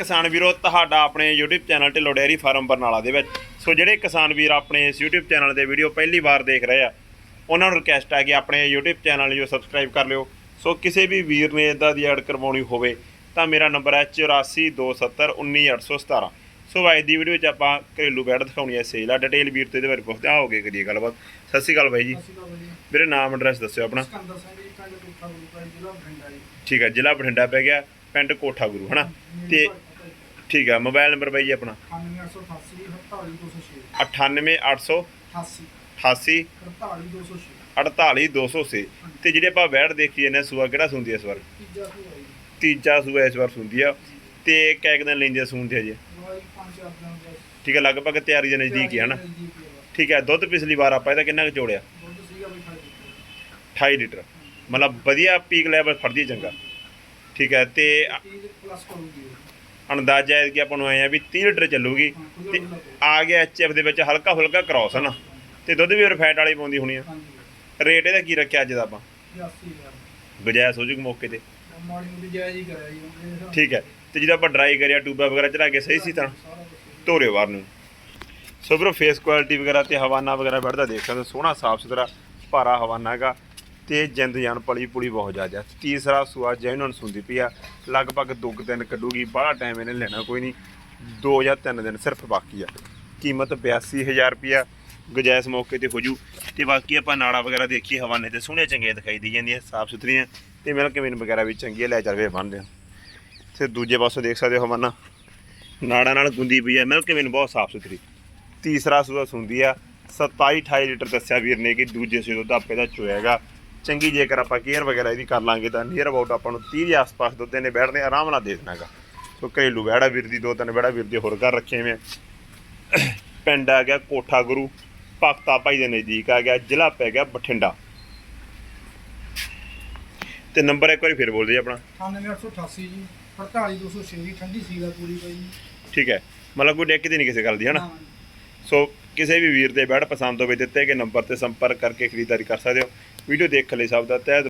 ਕਿਸਾਨ ਵੀਰੋ ਤੁਹਾਡਾ ਆਪਣੇ YouTube channel Dhillon dairy farm Barnala ਦੇ ਵਿੱਚ। ਸੋ ਜਿਹੜੇ ਕਿਸਾਨ ਵੀਰ ਆਪਣੇ ਇਸ YouTube ਚੈਨਲ ਦੇ ਵੀਡੀਓ ਪਹਿਲੀ ਵਾਰ ਦੇਖ ਰਹੇ ਆ ਉਹਨਾਂ ਨੂੰ ਰਿਕਵੈਸਟ ਹੈ ਕਿ ਆਪਣੇ YouTube ਚੈਨਲ ਨੂੰ ਸਬਸਕ੍ਰਾਈਬ ਕਰ ਲਿਓ। ਸੋ ਕਿਸੇ ਵੀ ਵੀਰ ਨੇ ਇਦਾਂ ਦੀ ਐਡ ਕਰਵਾਉਣੀ ਹੋਵੇ ਤਾਂ ਮੇਰਾ ਨੰਬਰ ਹੈ 8427191817 ਸੋ ਅੱਜ ਦੀ ਵੀਡੀਓ 'ਚ ਆਪਾਂ ਘਰੇਲੂ ਬੈਡ ਦਿਖਾਉਣੀ ਹੈ ਸੇਲ ਆ ਡਿਟੇਲ ਵੀਰ ਤੋਂ ਇਹਦੇ ਬਾਰੇ ਪੁੱਛਦੇ ਆਓਗੇ ਕਰੀਏ ਗੱਲਬਾਤ। ਸਤਿ ਸ਼੍ਰੀ ਅਕਾਲ ਬਾਈ ਜੀ। ਵੀਰੇ ਨਾਮ ਐਡਰੈਸ ਦੱਸਿਓ ਆਪਣਾ। ਠੀਕ ਹੈ ਜ਼ਿਲ੍ਹਾ ਬਠਿੰਡਾ ਪੈ ਗਿਆ ਪਿੰਡ ਕੋਠਾ ਗੁਰੂ ਹਨਾ? ਤੇ ਠੀਕ ਹੈ ਮੋਬਾਈਲ ਨੰਬਰ ਬਾਈ ਜੀ ਆਪਣਾ। 9888 98888 48206 48206 ਤੇ ਜਿਹੜੇ ਆਪਾਂ ਬੈਡ ਦੇਖੀ ਜਾਂਦੇ ਸੂਆ ਕਿਹੜਾ ਸੁੰਦੀ ਇਸ ਵਾਰ? ਤੀਜਾ ਸੂਆ ਜੀ। ਤੀਜਾ ਸੂਆ ਇਸ ਵਾਰ ਸੁੰਦੀ ਆ। ਤੇ ਕੈਕ ਦਿਨ ਲੈਂਦੇ ਸੁੰਦੀ ਆ ਜੀ ਠੀਕ ਹੈ ਲਗਭਗ ਤਿਆਰੀ ਦੇ ਨਜ਼ਦੀਕ ਹੀ ਹੈ ਨਾ ਠੀਕ ਹੈ ਦੁੱਧ ਪਿਛਲੀ ਵਾਰ ਆਪਾਂ ਇਹਦਾ ਕਿੰਨਾ ਕੁ ਜੋੜਿਆ? ਬਸ। ਦੁੱਧ ਸੀਗਾ ਵੀ ਖਾਈ ਦਿੱਤੀ 28 ਲੀਟਰ। ਮਤਲਬ ਵਧੀਆ ਪੀਕ ਲੈਵਲ ਫੜਦੀ ਚੰਗਾ। ਠੀਕ ਹੈ ਤੇ 30 ਪਲੱਸ ਕਰੂਗੀ ਇਹ। ਅੰਦਾਜ਼ਾ ਹੈ ਕਿ ਆਪਾਂ ਨੂੰ ਆਏ ਆ ਵੀ 30 ਲੀਟਰ ਚੱਲੂਗੀ ਤੇ। ਆ ਗਿਆ ਐਚਐਫ ਦੇ ਵਿੱਚ ਹਲਕਾ ਫੁਲਕਾ ਕ੍ਰਾਸ ਹੈ ਨਾ ਤੇ ਦੁੱਧ ਵੀ ਫੈਟ ਵਾਲੀ ਪਾਉਂਦੀ ਹੋਣੀ ਆ। ਰੇਟ ਇਹਦਾ ਕੀ ਰੱਖਿਆ ਅੱਜ ਦਾ ਆਪਾਂ? 80000 ਗੁਜਾਇਸ਼ ਹੋ ਜੂਗੀ ਮੌਕੇ ਤੇ। ਠੀਕ ਹੈ। ਤੇ ਜਦੋਂ ਆਪਾਂ ਡਰਾਈ ਕਰਿਆ ਟੂਬਾ ਵਗੈਰਾ ਚੜਾ ਕੇ ਸਹੀ ਸੀ ਤਾਂ। ਧੋਰਿਓ ਬਾਹਰ ਨੂੰ। ਸੋ ਬਰੋ ਫੇਸ ਕੁਆਲਿਟੀ ਵਗੈਰਾ ਤੇ ਹਵਾਨਾ ਵਗੈਰਾ ਬੈਠਦਾ ਦੇਖ ਸਕਦੇ ਸੋਹਣਾ ਸਾਫ਼ ਸੁਥਰਾ ਭਾਰਾ ਹਵਾਨਾ ਹੈਗਾ। ਤੇ ਜਿੰਦ ਜਾਨ ਪਲੀ ਪੁਲੀ ਬਹੁਤ ਜ਼ਿਆਦਾ ਤੀਸਰਾ ਸੂਆ ਜੈਨੂਨ ਸੁੰਦੀ ਪਈ ਆ, ਲਗਭਗ ਦੋ ਕੁ ਦਿਨ ਕੱਢੂਗੀ, ਬਾਹਲਾ ਟਾਈਮ ਇਹਨੇ ਲੈਣਾ ਕੋਈ ਨਹੀਂ। ਦੋ ਜਾਂ ਤਿੰਨ ਦਿਨ ਸਿਰਫ ਬਾਕੀ ਆ। ਕੀਮਤ 82000 ਰੁਪਿਆ ਗੁਜਾਇਸ਼ ਮੌਕੇ ਤੇ ਹੋਜੂ ਤੇ ਬਾਕੀ ਆਪਾਂ ਨਾੜਾ ਵਗੈਰਾ ਦੇਖੀ ਹਵਾਨੇ ਤੇ ਸੋਹਣੇ ਚੰਗੀਆਂ ਦਿਖਾਈ ਦੀ ਜਾਂਦੀਆਂ, ਸਾਫ਼ ਸੁਥਰੀਆਂ। ਤੇ ਮਿਲਕ ਮੀਨ ਵਗੈਰਾ ਵੀ ਚੰਗੀ ਲੈ ਚੱਲ ਵੇ ਬੰਨਦੇ ਆ। ਤੇ ਦੂਜੇ ਪਾਸੋਂ ਦੇਖ ਸਕਦੇ ਹੋ ਹਵਾਨਾ, ਨਾੜਾਂ ਨਾਲ ਗੁੰਦੀ ਪਈ ਆ ਮਿਲਕ ਮੀਨ ਬਹੁਤ ਸਾਫ਼ ਸੁਥਰੀ। ਤੀਸਰਾ ਸੂਆ ਸੁੰਦੀ ਆ 27 28 ਲੀਟਰ ਦੱਸਿਆ ਵੀਰ ਨੇ ਕਿ ਦੂਜੇ ਸੂਏ ਦੁੱਧ ਆਪੇ ਦਾ ਚੋਏਗਾ ਚੰਗੀ ਜੇਕਰ ਆਪਾਂ ਕੇਅਰ ਵਗੈਰਾ ਇਹਦੀ ਕਰ ਲਾਂਗੇ ਤਾਂ ਨੀਅਰ ਅਬਾਊਟ ਆਪਾਂ ਨੂੰ 30 ਦੇ ਆਸ-ਪਾਸ ਦੁੱਧ ਨੇ ਬੈਠਦੇ ਆਰਾਮ ਨਾਲ ਦੇ ਦੇਣਾਗਾ ਸੋ ਘਰੇਲੂ ਬੈੜਾ ਵੀਰ ਦੀ ਦੋ ਤਿੰਨ ਬੈੜਾ ਵੀਰ ਦੇ ਹੋਰ ਘਰ ਰੱਖੇ ਹੋਏ ਪਿੰਡ ਆ ਗਿਆ ਕੋਠਾ ਗੁਰੂ ਭਗਤਾ ਭਾਈ ਦੇ ਨਜ਼ਦੀਕ ਆ ਗਿਆ ਜ਼ਿਲ੍ਹਾ ਪੈ ਗਿਆ ਬਠਿੰਡਾ। ਤੇ ਨੰਬਰ ਇੱਕ ਵਾਰੀ ਫਿਰ ਬੋਲ ਜੀ ਆਪਣਾ। 9888 ਜੀ 48206 ਜੀ ਠੰਡੀ ਸੀਗਾ ਪੂਰੀ ਜੀ ਠੀਕ ਹੈ। ਮਤਲਬ ਕੋਈ ਡੈਕ ਦੀ ਨਹੀਂ ਕਿਸੇ ਗੱਲ ਦੀ ਹਨਾ। ਸੋ ਕਿਸੇ ਵੀ ਵੀਰ ਦੇ ਬੈਡ ਪਸੰਦ ਹੋਵੇ ਦਿੱਤੇ ਗਏ ਨੰਬਰ ਤੇ ਸੰਪਰਕ ਕਰਕੇ ਖਰੀਦਦਾਰੀ ਕਰ ਸਕਦੇ ਹੋ। ਵੀਡੀਓ ਦੇਖਣ ਲਈ ਸਭ ਦਾ ਤਹਿ